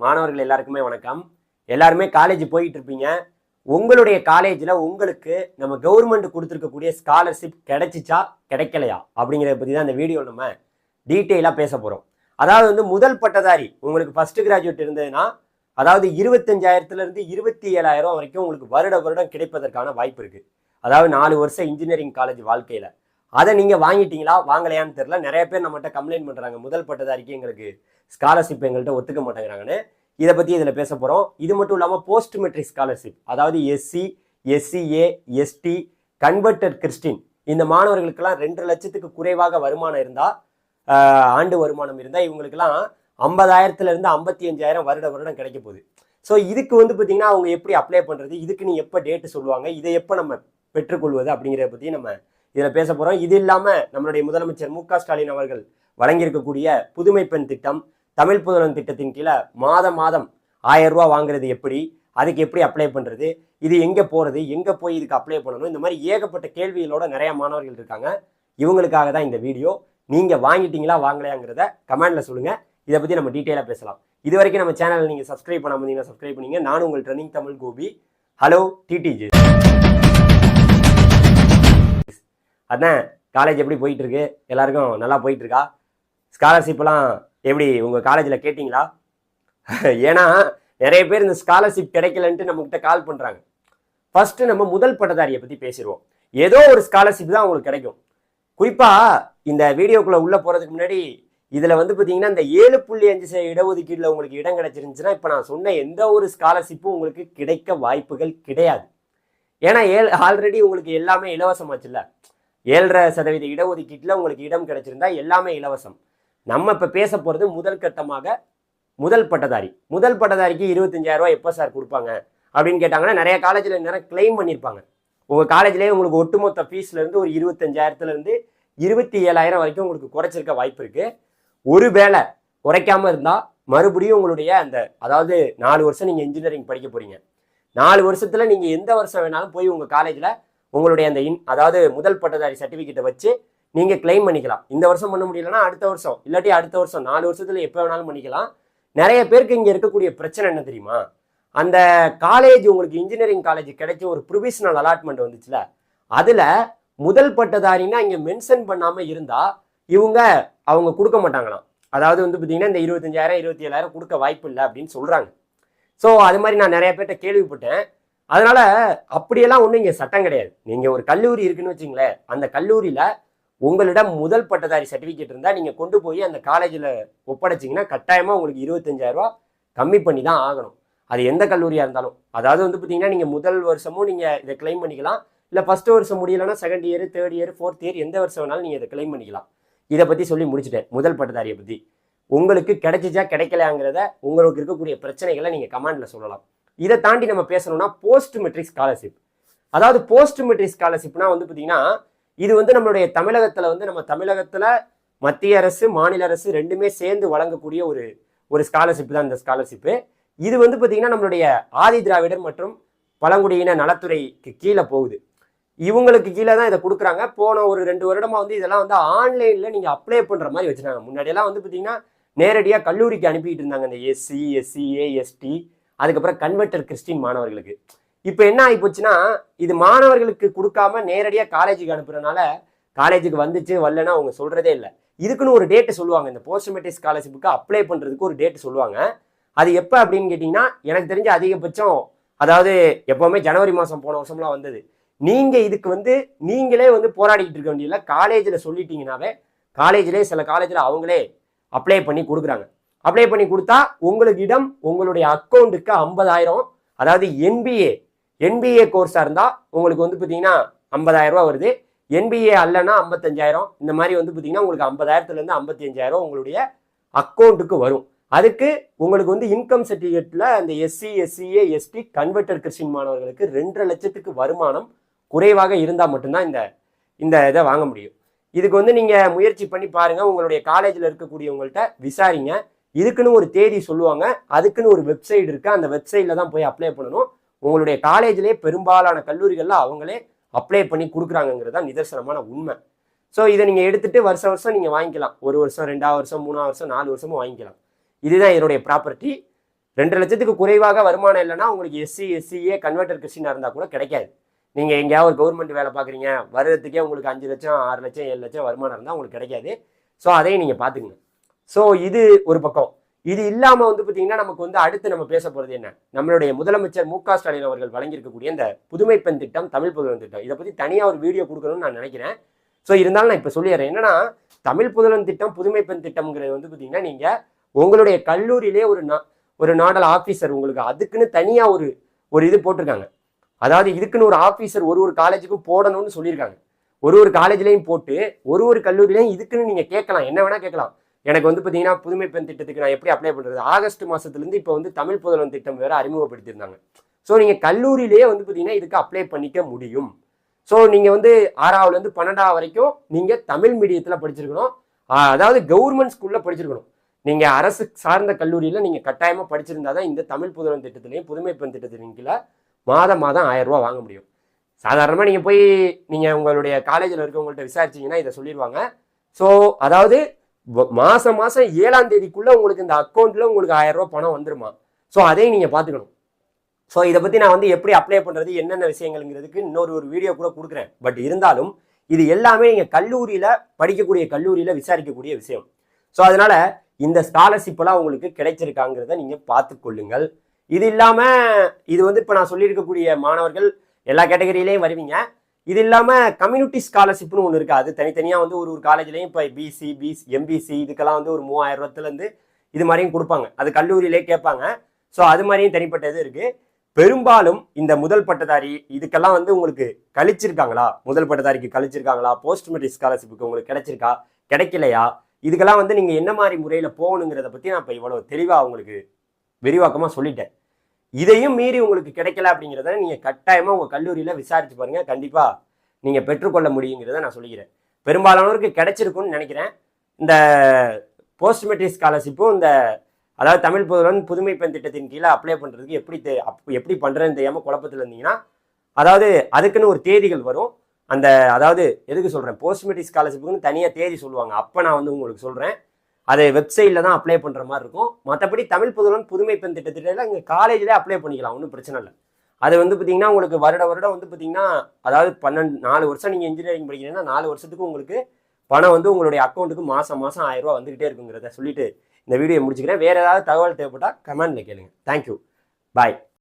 மாணவர்கள் எல்லாருக்குமே வணக்கம். எல்லாருமே காலேஜ் போயிட்டு இருப்பீங்க உங்களுடைய காலேஜில் உங்களுக்கு நம்ம கவர்மெண்ட் கொடுத்துருக்கக்கூடிய ஸ்காலர்ஷிப் கிடைச்சிச்சா கிடைக்கலையா? அப்படிங்கிறத பற்றி தான் இந்த வீடியோவில் நம்ம டீட்டெயிலாக பேச போகிறோம் அதாவது வந்து முதல் பட்டதாரி உங்களுக்கு ஃபஸ்ட்டு கிராஜுவேட் இருந்ததுன்னா அதாவது இருபத்தஞ்சாயிரத்துலேருந்து இருபத்தி ஏழாயிரம் வரைக்கும் உங்களுக்கு வருட வருடம் கிடைப்பதற்கான வாய்ப்பு இருக்குது அதாவது நாலு வருஷம் இன்ஜினியரிங் காலேஜ் வாழ்க்கையில். அதை நீங்கள் வாங்கிட்டீங்களா? வாங்கலையான்னு தெரில நிறைய பேர் நம்மகிட்ட கம்ப்ளைண்ட் பண்ணுறாங்க முதல் பட்டதாரிக்கு எங்களுக்கு ஸ்காலர்ஷிப் எங்கள்கிட்ட ஒத்துக்க மாட்டேங்கிறாங்கன்னு. இதை பற்றி இதில் பேச போகிறோம் இது மட்டும் இல்லாமல் போஸ்ட் மெட்ரிக் ஸ்காலர்ஷிப் அதாவது SC SCA ST converted Christian இந்த மாணவர்களுக்கெல்லாம் ரெண்டு லட்சத்துக்கு குறைவாக வருமானம் இருந்தால் ஆண்டு வருமானம் இருந்தால் இவங்களுக்கெல்லாம் ஐம்பதாயிரத்துலேருந்து ஐம்பத்தி அஞ்சாயிரம் வருட வருடம் கிடைக்க போகுது. ஸோ இதுக்கு வந்து பார்த்தீங்கன்னா அவங்க எப்படி அப்ளை பண்ணுறது இதுக்கு நீ எப்போ டேட்டு சொல்லுவாங்க? இதை எப்போ நம்ம பெற்றுக்கொள்வது அப்படிங்கிறத பற்றி நம்ம இதில் பேச போகிறோம் இது இல்லாமல் நம்மளுடைய முதலமைச்சர் மு ஸ்டாலின் அவர்கள் வழங்கியிருக்கக்கூடிய புதுமை பெண் திட்டம் தமிழ் புதலன் திட்டத்தின் கீழே மாதம் மாதம் ஆயிரம் ரூபா வாங்குறது எப்படி அதுக்கு எப்படி அப்ளை பண்ணுறது இது எங்கே போகிறது எங்கே போய் இதுக்கு அப்ளை பண்ணணும் இந்த மாதிரி ஏகப்பட்ட கேள்விகளோட நிறைய மாணவர்கள் இருக்காங்க. இவங்களுக்காக தான் இந்த வீடியோ. நீங்கள் வாங்கிட்டீங்களா வாங்கலையாங்கிறத கமெண்டில் சொல்லுங்கள் இதை பற்றி நம்ம டீட்டெயிலாக பேசலாம். இது வரைக்கும் நம்ம சேனலில் நீங்கள் சப்ஸ்கிரைப் பண்ணாமல் இருந்தீங்கன்னா சப்ஸ்கிரைப் பண்ணீங்க. நானும் உங்கள் training Tamil Gopi. Hello TTG அதான் காலேஜ் எப்படி போயிட்டுருக்கு? எல்லாருக்கும் நல்லா போயிட்டுருக்கா? ஸ்காலர்ஷிப்லாம் எப்படி உங்கள் காலேஜில் கேட்டிங்களா? ஏன்னா நிறைய பேர் இந்த ஸ்காலர்ஷிப் கிடைக்கலன்ட்டு நம்மகிட்ட கால் பண்ணுறாங்க ஃபஸ்ட்டு நம்ம முதல் பட்டதாரியை பற்றி பேசிடுவோம். ஏதோ ஒரு ஸ்காலர்ஷிப் தான் உங்களுக்கு கிடைக்கும். குறிப்பாக இந்த வீடியோக்குள்ளே உள்ளே போகிறதுக்கு முன்னாடி இதில் வந்து பார்த்தீங்கன்னா இந்த ஏழு புள்ளி அஞ்சு சதவீத இடஒதுக்கீட்டில் உங்களுக்கு இடம் கிடச்சிருந்துச்சுன்னா இப்போ நான் சொன்ன எந்த ஒரு ஸ்காலர்ஷிப்பும் உங்களுக்கு கிடைக்க வாய்ப்புகள் கிடையாது. ஏன்னா ஏ ஆல்ரெடி உங்களுக்கு எல்லாமே இலவசமாச்சுல்ல. ஏழரை சதவீத இடஒதுக்கீட்டில் உங்களுக்கு இடம் கிடைச்சிருந்தா எல்லாமே இலவசம். நம்ம இப்போ பேச போகிறது முதல் கட்டமாக முதல் பட்டதாரி. முதல் பட்டதாரிக்கு இருபத்தஞ்சாயிரரூவா எப்போ சார் கொடுப்பாங்க? அப்படின்னு கேட்டாங்கன்னா நிறைய காலேஜில் நிறைய கிளைம் பண்ணியிருப்பாங்க உங்கள் காலேஜ்லேயே உங்களுக்கு ஒட்டுமொத்த ஃபீஸ்லேருந்து ஒரு இருபத்தஞ்சாயிரத்துலேருந்து இருபத்தி ஏழாயிரம் வரைக்கும் உங்களுக்கு குறைச்சிருக்க வாய்ப்பு இருக்குது ஒருவேளை குறைக்காமல் இருந்தால் மறுபடியும் உங்களுடைய அந்த அதாவது நாலு வருஷம் நீங்கள் இன்ஜினியரிங் படிக்க போகிறீங்க நாலு வருஷத்தில் நீங்கள் எந்த வருஷம் வேணாலும் போய் உங்கள் காலேஜில் உங்களுடைய அந்த இன் அதாவது முதல் பட்டதாரி சர்டிஃபிகேட்டை வச்சு நீங்கள் கிளைம் பண்ணிக்கலாம். இந்த வருஷம் பண்ண முடியலன்னா அடுத்த வருஷம். இல்லாட்டி அடுத்த வருஷம் நாலு வருஷத்தில் எப்போ வேணாலும் பண்ணிக்கலாம். நிறைய பேருக்கு இங்கே இருக்கக்கூடிய பிரச்சனை என்ன தெரியுமா? அந்த காலேஜ் உங்களுக்கு இன்ஜினியரிங் காலேஜ் கிடைச்ச ஒரு ப்ரொவிஷனல் அலாட்மெண்ட் வந்துச்சுல. அதில் முதல் பட்டதாரின்னா இங்கே மென்ஷன் பண்ணாமல் இருந்தால் இவங்க அவங்க கொடுக்க மாட்டாங்களாம். அதாவது வந்து பார்த்தீங்கன்னா இந்த இருபத்தஞ்சாயிரம் இருபத்தி ஏழாயிரம் கொடுக்க வாய்ப்பு இல்லை அப்படின்னு சொல்கிறாங்க ஸோ அது மாதிரி நான் நிறைய பேர்கிட்ட கேள்விப்பட்டேன். அதனால அப்படியெல்லாம் ஒன்றும் இங்கே சட்டம் கிடையாது. நீங்கள் ஒரு கல்லூரி இருக்குன்னு வச்சுங்களேன் அந்த கல்லூரியில் உங்களிடம் முதல் பட்டதாரி சர்டிஃபிகேட் இருந்தால் நீங்கள் கொண்டு போய் அந்த காலேஜில் ஒப்படைச்சிங்கன்னா கட்டாயமாக உங்களுக்கு இருபத்தஞ்சாயிரரூபா கம்மி பண்ணி தான் ஆகணும். அது எந்த கல்லூரியாக இருந்தாலும். அதாவது வந்து பார்த்தீங்கன்னா நீங்கள் முதல் வருஷமும் நீங்கள் இதை கிளைம் பண்ணிக்கலாம். இல்லை ஃபஸ்ட்டு வருஷம் முடியலைன்னா second year third year fourth year எந்த வருஷம் வேணாலும் நீங்கள் இதை கிளைம் பண்ணிக்கலாம். இதை பற்றி சொல்லி முடிச்சுட்டேன் முதல் பட்டதாரியை பற்றி உங்களுக்கு கிடைச்சிச்சா கிடைக்கலையாங்கிறத உங்களுக்கு இருக்கக்கூடிய பிரச்சனைகளை நீங்கள் கமாண்டில் சொல்லலாம். இதை தாண்டி நம்ம பேசணும்னா போஸ்ட் மெட்ரிக் ஸ்காலர்ஷிப் அதாவது போஸ்ட் மெட்ரிக் ஸ்காலர்ஷிப்னா வந்து பார்த்தீங்கன்னா இது வந்து நம்மளுடைய தமிழகத்தில் வந்து நம்ம தமிழகத்தில் மத்திய அரசு மாநில அரசு ரெண்டுமே சேர்ந்து வழங்கக்கூடிய ஒரு ஒரு ஸ்காலர்ஷிப் தான் இந்த ஸ்காலர்ஷிப்பு இது வந்து பார்த்தீங்கன்னா நம்மளுடைய ஆதி திராவிடர் மற்றும் பழங்குடியின நலத்துறைக்கு கீழே போகுது. இவங்களுக்கு கீழே தான் இதை கொடுக்குறாங்க. போன ஒரு ரெண்டு வருடமாக வந்து இதெல்லாம் வந்து ஆன்லைனில் நீங்கள் அப்ளை பண்ணுற மாதிரி வச்சுருக்காங்க முன்னாடியெல்லாம் வந்து பார்த்தீங்கன்னா நேரடியாக கல்லூரிக்கு அனுப்பிக்கிட்டு இருந்தாங்க. இந்த எஸ்சி எஸ்சி ஏஎஸ்டி அதுக்கப்புறம் கன்வெர்டர் கிறிஸ்டின் மாணவர்களுக்கு. இப்போ என்ன ஆகி போச்சுன்னா இது மாணவர்களுக்கு கொடுக்காம நேரடியாக காலேஜுக்கு அனுப்புறதுனால காலேஜுக்கு வந்துச்சு வரலன்னா அவங்க சொல்கிறதே இல்லை. இதுக்குன்னு ஒரு டேட்டு சொல்லுவாங்க. இந்த போஸ்ட் மெட்ரிக் ஸ்காலர்ஷிப்புக்கு அப்ளை பண்ணுறதுக்கு ஒரு டேட்டு சொல்லுவாங்க. அது எப்போ அப்படின்னு கேட்டிங்கன்னா எனக்கு தெரிஞ்ச அதிகபட்சம் அதாவது எப்போவுமே ஜனவரி மாதம் போன வருஷம்லாம் வந்தது. நீங்கள் இதுக்கு வந்து நீங்களே வந்து போராடிக்கிட்டு இருக்க வேண்டியதில்லை. காலேஜில் சொல்லிட்டீங்கன்னாவே காலேஜ்லேயே சில காலேஜில் அவங்களே அப்ளை பண்ணி கொடுக்குறாங்க. அப்ளை பண்ணி கொடுத்தா உங்களுக்கு இடம் உங்களுடைய அக்கௌண்ட்டுக்கு ஐம்பதாயிரம். அதாவது என்பிஏ என்பிஏ கோர்ஸாக இருந்தால் உங்களுக்கு வந்து பார்த்தீங்கன்னா ஐம்பதாயிரம் ரூபா வருது. என்பிஏ அல்லனா ஐம்பத்தஞ்சாயிரம். இந்த மாதிரி வந்து பார்த்தீங்கன்னா உங்களுக்கு ஐம்பதாயிரத்துலேருந்து ஐம்பத்தி அஞ்சாயிரம் உங்களுடைய அக்கௌண்ட்டுக்கு வரும். அதுக்கு உங்களுக்கு வந்து இன்கம் சர்டிஃபிகேட்டில் அந்த SC SCA ST converter Christian மாணவர்களுக்கு ரெண்டரை லட்சத்துக்கு வருமானம் குறைவாக இருந்தால் மட்டும்தான் இந்த இந்த இதை வாங்க முடியும். இதுக்கு வந்து நீங்கள் முயற்சி பண்ணி பாருங்கள் உங்களுடைய காலேஜில் இருக்கக்கூடியவங்கள்ட்ட விசாரிங்க. இதுக்குன்னு ஒரு தேதி சொல்லுவாங்க. அதுக்குன்னு ஒரு வெப்சைட் இருக்குது அந்த வெப்சைட்டில் தான் போய் அப்ளை பண்ணணும். உங்களுடைய காலேஜ்லேயே பெரும்பாலான கல்லூரிகளில் அவங்களே அப்ளை பண்ணி கொடுக்குறாங்கங்கிறது தான் நிதர்சனமான உண்மை. ஸோ இதை நீங்கள் எடுத்துகிட்டு வருஷம் வருஷம் நீங்கள் வாங்கிக்கலாம். ஒரு வருஷம் ரெண்டாவது வருஷம் மூணாவது வருஷம் நாலு வருஷமும் வாங்கிக்கலாம். இதுதான் என்னுடைய ப்ராப்பர்ட்டி ரெண்டு லட்சத்துக்கு குறைவாக வருமானம் இல்லைன்னா உங்களுக்கு எஸ்சி எஸ்சிஏ கன்வெர்டர் கிறிஸ்டினாக இருந்தால் கூட கிடைக்காது. நீங்கள் எங்கேயாவது ஒரு கவர்மெண்ட் வேலை பார்க்குறீங்க. வருடத்துக்கே உங்களுக்கு அஞ்சு லட்சம் ஆறு லட்சம் ஏழு லட்சம் வருமானம் இருந்தால் உங்களுக்கு கிடைக்காது. ஸோ அதையும் நீங்கள் பார்த்துக்கணும். ஸோ இது ஒரு பக்கம். இது இல்லாமல் வந்து பார்த்தீங்கன்னா நமக்கு வந்து அடுத்து நம்ம பேச போகிறது என்ன? நம்மளுடைய முதலமைச்சர் மு க ஸ்டாலின் அவர்கள் வழங்கியிருக்கக்கூடிய இந்த புதுமை பெண் திட்டம் தமிழ் புதுவன் திட்டம். இதை பற்றி தனியாக ஒரு வீடியோ கொடுக்கணும்னு நான் நினைக்கிறேன். ஸோ இருந்தாலும் நான் இப்போ சொல்லிடுறேன். என்னன்னா தமிழ் புதலன் திட்டம் புதுமை பெண் திட்டம்ங்கிறது வந்து பார்த்தீங்கன்னா நீங்கள் உங்களுடைய கல்லூரியிலே ஒரு நா ஒரு நாடல் ஆஃபீஸர் உங்களுக்கு அதுக்குன்னு தனியாக ஒரு ஒரு இது போட்டிருக்காங்க. அதாவது இதுக்குன்னு ஒரு ஆஃபீஸர் ஒரு ஒரு காலேஜுக்கும் போடணும்னு சொல்லியிருக்காங்க. ஒரு ஒரு காலேஜ்லேயும் போட்டு ஒரு ஒரு கல்லூரிலையும் இதுக்குன்னு நீங்கள் கேட்கலாம். என்ன வேணால் கேட்கலாம். எனக்கு வந்து பார்த்தீங்கன்னா புதுமை பெண் திட்டத்துக்கு நான் எப்படி அப்ளை பண்ணுறது ஆகஸ்ட் மாதத்துலேருந்து இப்போ வந்து தமிழ் புதல்வன் திட்டம் வேறு அறிமுகப்படுத்தியிருந்தாங்க. ஸோ நீங்கள் கல்லூரியிலேயே வந்து பார்த்தீங்கன்னா இதுக்கு அப்ளை பண்ணிக்க முடியும். ஸோ நீங்கள் வந்து ஆறாவதுலேருந்து பன்னெண்டாவது வரைக்கும் நீங்கள் தமிழ் மீடியத்தில் படிச்சிருக்கணும். அதாவது கவர்மெண்ட் ஸ்கூலில் படிச்சிருக்கணும். நீங்கள் அரசு சார்ந்த கல்லூரியில் நீங்கள் கட்டாயமாக படிச்சிருந்தா தான் இந்த தமிழ் புதல்வன் திட்டத்துலேயும் புதுமை பெண் திட்டத்திலையும் கீழே மாதம் மாதம் ஆயிரம் வாங்க முடியும். சாதாரணமாக நீங்கள் போய் நீங்கள் உங்களுடைய காலேஜில் இருக்கவங்கள்ட்ட விசாரிச்சிங்கன்னா இதை சொல்லிடுவாங்க ஸோ அதாவது மாதம் மாதம் ஏழாம் தேதிக்குள்ளே உங்களுக்கு இந்த அக்கௌண்ட்டில் உங்களுக்கு ஆயிரம் பணம் வந்துருமா? ஸோ அதையும் நீங்கள் பார்த்துக்கணும். ஸோ இதை பற்றி நான் வந்து எப்படி அப்ளை பண்ணுறது என்னென்ன விஷயங்கள்ங்கிறதுக்கு இன்னொரு ஒரு வீடியோ கூட கொடுக்குறேன். பட் இருந்தாலும் இது எல்லாமே நீங்கள் கல்லூரியில் படிக்கக்கூடிய கல்லூரியில் விசாரிக்கக்கூடிய விஷயம். ஸோ அதனால் இந்த ஸ்காலர்ஷிப் எல்லாம் உங்களுக்கு கிடைச்சிருக்காங்கிறத நீங்கள் பார்த்து கொள்ளுங்கள். இது இல்லாமல் இது வந்து இப்போ நான் சொல்லியிருக்கக்கூடிய மாணவர்கள் எல்லா கேட்டகரியிலையும் வருவீங்க. இது இல்லாமல் கம்யூனிட்டி ஸ்காலர்ஷிப்னு ஒன்று இருக்குது அது தனித்தனியாக வந்து ஒரு ஒரு காலேஜ்லேயும் இப்போ பிசி பிசி எம்பிசி இதுக்கெல்லாம் வந்து ஒரு மூவாயிரம் ரூபாத்துலேருந்து இது மாதிரியும் கொடுப்பாங்க. அது கல்லூரியிலே கேட்பாங்க. ஸோ அது மாதிரியும் தனிப்பட்ட இது இருக்குது பெரும்பாலும் இந்த முதல் பட்டதாரி இதுக்கெல்லாம் வந்து உங்களுக்கு கழிச்சிருக்காங்களா? முதல் பட்டதாரிக்கு கழிச்சிருக்காங்களா? போஸ்ட் மெட்ரிக் ஸ்காலர்ஷிப்புக்கு உங்களுக்கு கிடைச்சிருக்கா? கிடைக்கலையா? இதுக்கெல்லாம் வந்து நீங்கள் என்ன மாதிரி முறையில் போகணுங்கிறத பற்றி நான் இப்போ இவ்வளோ தெளிவாக உங்களுக்கு விரிவாக்கமாக சொல்லிட்டேன். இதையும் மீறி உங்களுக்கு கிடைக்கல அப்படிங்கிறத நீங்கள் கட்டாயமாக உங்கள் கல்லூரியில் விசாரித்து பாருங்கள் கண்டிப்பாக நீங்கள் பெற்றுக்கொள்ள முடியுங்கிறத நான் சொல்லிக்கிறேன். பெரும்பாலானோருக்கு கிடைச்சிருக்கும்னு நினைக்கிறேன். இந்த போஸ்ட் மெட்ரிக் ஸ்காலர்ஷிப்பும் இந்த அதாவது தமிழ் புதுவன் புதுமை பெண் திட்டத்தின் கீழே அப்ளை பண்ணுறதுக்கு எப்படி தே அப்- எப்படி பண்ணுறேன்னு தெரியாமல் குழப்பத்தில் இருந்தீங்கன்னா அதாவது அதுக்குன்னு ஒரு தேதிகள் வரும். அந்த அதாவது எதுக்கு சொல்கிறேன் போஸ்ட் மெட்ரிக் ஸ்காலர்ஷிப்புக்குன்னு தனியாக தேதி சொல்லுவாங்க. அப்போ நான் வந்து உங்களுக்கு சொல்கிறேன் அது வெப்சைட்டில் தான் அப்ளை பண்ணுற மாதிரி இருக்கும். மற்றபடி தமிழ் புதுவன் புதுமை பெண் திட்டத்திட்ட இங்கே காலேஜில் அப்ளை பண்ணிக்கலாம். ஒன்றும் பிரச்சனை இல்லை. அது வந்து பார்த்தீங்கன்னா உங்களுக்கு வருட வருடம் வந்து பார்த்தீங்கன்னா அதாவது பன்னெண்டு நாலு வருஷம் நீங்கள் இன்ஜினியரிங் படிக்கிறீங்கன்னா நாலு வருஷத்துக்கு உங்களுக்கு பணம் வந்து உங்களுடைய அக்கௌண்ட்டுக்கு மாதம் மாதம் ஆயிரம் ரூபா வந்துகிட்டே இருக்குங்கிறத சொல்லிட்டு இந்த வீடியோ முடிச்சுக்கிறேன். வேறு ஏதாவது தகவல் தேவைப்பட்டால் கமெண்ட்டில் கேளுங்க. Thank you bye